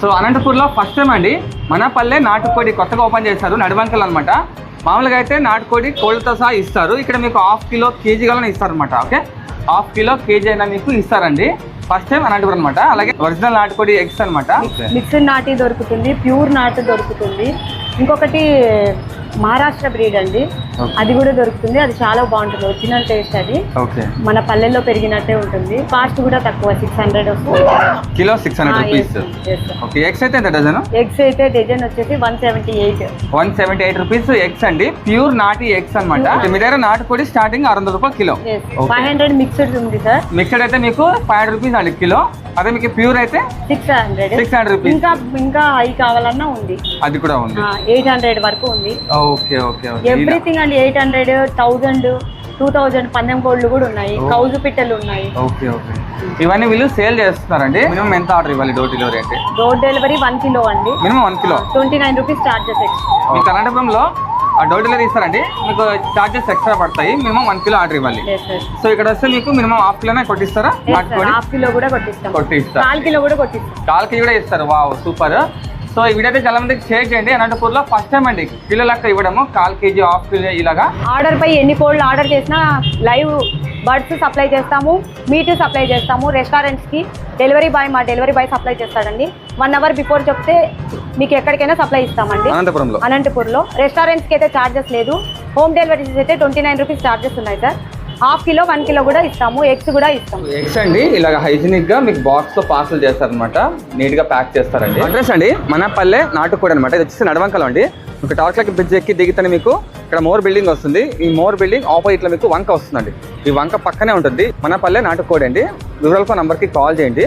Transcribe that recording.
So అనంతపూర్లో first time అండి. మనపల్లె నాటుకోడి కొత్తగా ఓపెన్ చేశారు నడివంకలు అనమాట మామూలుగా అయితే నాటుకోడి కోళ్ళతో సహా ఇస్తారు. ఇక్కడ మీకు హాఫ్ కిలో కేజీ గల ఇస్తారు అనమాట ఓకే హాఫ్ కిలో కేజీ అయినా మీకు ఇస్తారండి. ఫస్ట్ టైం అనంతపురం అనమాట అలాగే ఒరిజినల్ నాటుకోడి ఎగ్స్ అనమాట మిక్స్డ్ నాటి దొరుకుతుంది ప్యూర్ నాటు దొరుకుతుంది. ఇంకొకటి మహారాష్ట్ర బ్రీడ్ అండి. అది కూడా దొరుకుతుంది. అది చాలా బాగుంటుంది. ఒరిజినల్ టేస్ట్ అది. మన పల్లెల్లో పెరిగినట్టే ఉంటుంది. కాస్ట్ కూడా తక్కువ. సిక్స్ హండ్రెడ్ వస్తుంది kilo six hundred rupees okay eggs అయితే ఎంత డజన్ ఎగ్స్ అయితే డజన్ వచ్చేసి one seventy eight one seventy eight rupees eggs అండి ప్యూర్ నాటి ఎగ్స్ అనమాట మీ దగ్గర నాటుకోడి స్టార్టింగ్ ఆరు వందల రూపాయలు కిలో. ఫైవ్ హండ్రెడ్ మిక్స్డ్ ఉంది సార్ మిక్సడ్ అయితే మీకు ఫైవ్ హండ్రెడ్ రూపీస్ అండి కిలో. అదే మీకు ప్యూర్ అయితే six hundred six hundred rupees ఇంకా ఇంకా హై కావాలన్నా ఉంది. అది కూడా ఉంది. ఎయిట్ హండ్రెడ్ వరకు ఉంది. ఓకే ఓకే ఎవ్రీథింగ్ అండి eight hundred thousand two thousand పందెం కోళ్ళు కూడా ఉన్నాయి. కౌజు పిట్టలు ఉన్నాయి. Okay okay. ఇవన్నీ వీళ్ళు సేల్ చేస్తున్నారండి. మినిమం ఎంత ఆర్డర్ ఇవ్వాలి డోర్ డెలివరీ అంటే? రోడ్ డెలివరీ వన్ కిలో అండి. Minimum one kilo? Twenty nine rupees charges extra అనంతపురంలో ఆ డోర్ డెలివరీ ఇస్తారండి. మీకు చార్జెస్ ఎక్స్ట్రా పడతాయి. మినిమం వన్ కిలో ఆర్డర్ ఇవ్వాలి. సో ఇక్కడ వస్తే మీకు మినిమం హాఫ్ కిలోనే కొట్టిస్తారా? హాఫ్ కిలో కూడా కొట్టిస్తాం. కొట్టిస్తారు? కాల్ కిలో కూడా కొట్టిస్తాం. కాల్ కేజీ కూడా ఇస్తారు. Wow super. సో ఈ వీడియో అయితే చాలా మందికి షేర్ చేయండి. అనంతపూర్లో ఫస్ట్ టైం అండి. కిలో లెక్క ఇవ్వడము కాల్ కేజీ హాఫ్ కేజీ ఇలాగా. ఆర్డర్ పై ఎన్ని కోళ్ళు ఆర్డర్ చేసినా లైవ్ బర్డ్స్ సప్లై చేస్తాము మీట్ సప్లై చేస్తాము రెస్టారెంట్స్కి డెలివరీ బాయ్ మా డెలివరీ బాయ్ సప్లై చేస్తాడండి. వన్ అవర్ బిఫోర్ చెప్తే మీకు ఎక్కడికైనా సప్లై ఇస్తామండి. అనంతపురంలో. అనంతపూర్లో. రెస్టారెంట్స్కి అయితే ఛార్జెస్ లేదు. హోమ్ డెలివరీస్ అయితే ట్వంటీ నైన్ రూపీస్ ఛార్జెస్ ఉన్నాయి sir half kilo one kilo కూడా ఇస్తాము ఎగ్స్ కూడా ఇస్తాము. ఎగ్స్ అండి ఇలాగ హైజీనిక్గా మీకు బాక్స్లో పార్సల్ చేస్తారనమాట నీట్గా ప్యాక్ చేస్తారండి. అడ్రస్ అండి మనపల్లె నాటుకోడి అనమాట ఇది వచ్చేసి నడవంకలం అండి. మీకు టార్క్లకి బ్రిడ్జ్ ఎక్కి దిగితేనే మీకు ఇక్కడ మోర్ బిల్డింగ్ వస్తుంది. ఈ మోర్ బిల్డింగ్ ఆపోజిట్లో మీకు వంక వస్తుందండి. ఈ వంక పక్కనే ఉంటుంది. మనపల్లె నాటుకోడండి నాటుకోడి అండి. నంబర్కి కాల్ చేయండి.